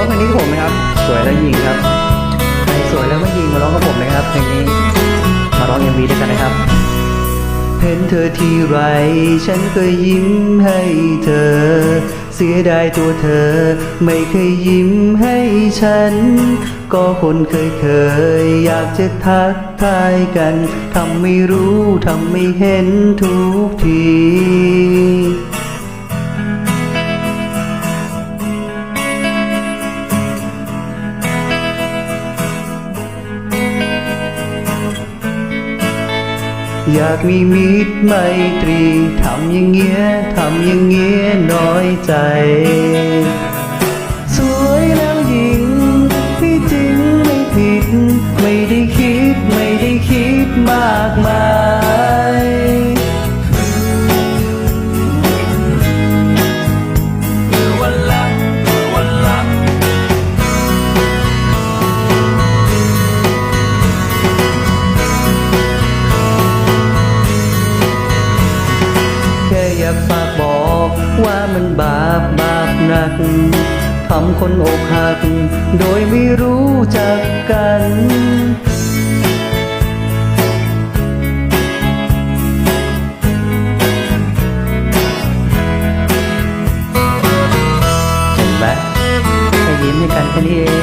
ร้องเพลงนี้กับผมนะครับ สวยแล้วยิงครับ ใครสวยแล้วไม่ยิงมาร้องกับผมเลยครับเพลงนี้ มาร้องเอ็มวีด้วยกันนะครับ เห็นเธอที่ไร ฉันก็ยิ้มให้เธอ เสียดายตัวเธอ ไม่เคยยิ้มให้ฉัน ก็คนเคยเคยๆอยากจะทักทายกัน ทำไม่รู้ ทำไม่เห็นทุกที อยากมีมิตรไมตรีทำอย่างเงี้ยทำอย่างเงี้ยน้อยใจ สวยแล้วหญิงที่จริงไม่ผิด ไม่ได้คิดไม่ได้คิดมากมาย หักทำคนอกหัก โดยไม่รู้จักกันเห็นไหมแค่ยิ้มให้กันแค่นี้เอง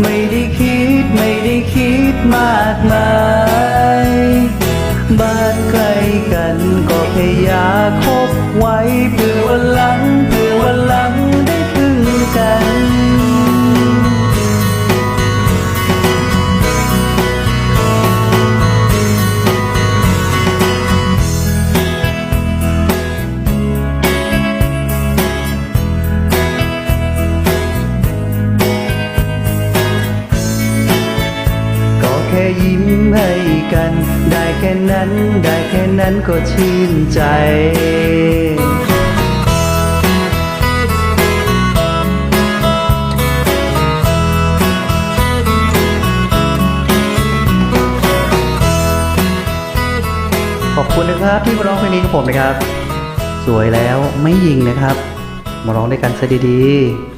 ไม่ได้คิดไม่ได้คิดมากมาย บ้านใกล้กันก็แค่อยา ค่ยิ้มให้กัน ได้แค่นั้น ได้แค่นั้นก็ชื่นใจขอบคุณนะครับที่มาร้องเพลงนี้กับผมนะครับ สวยแล้วไม่ยิงนะครับ มาร้องด้วยกันซะดีๆ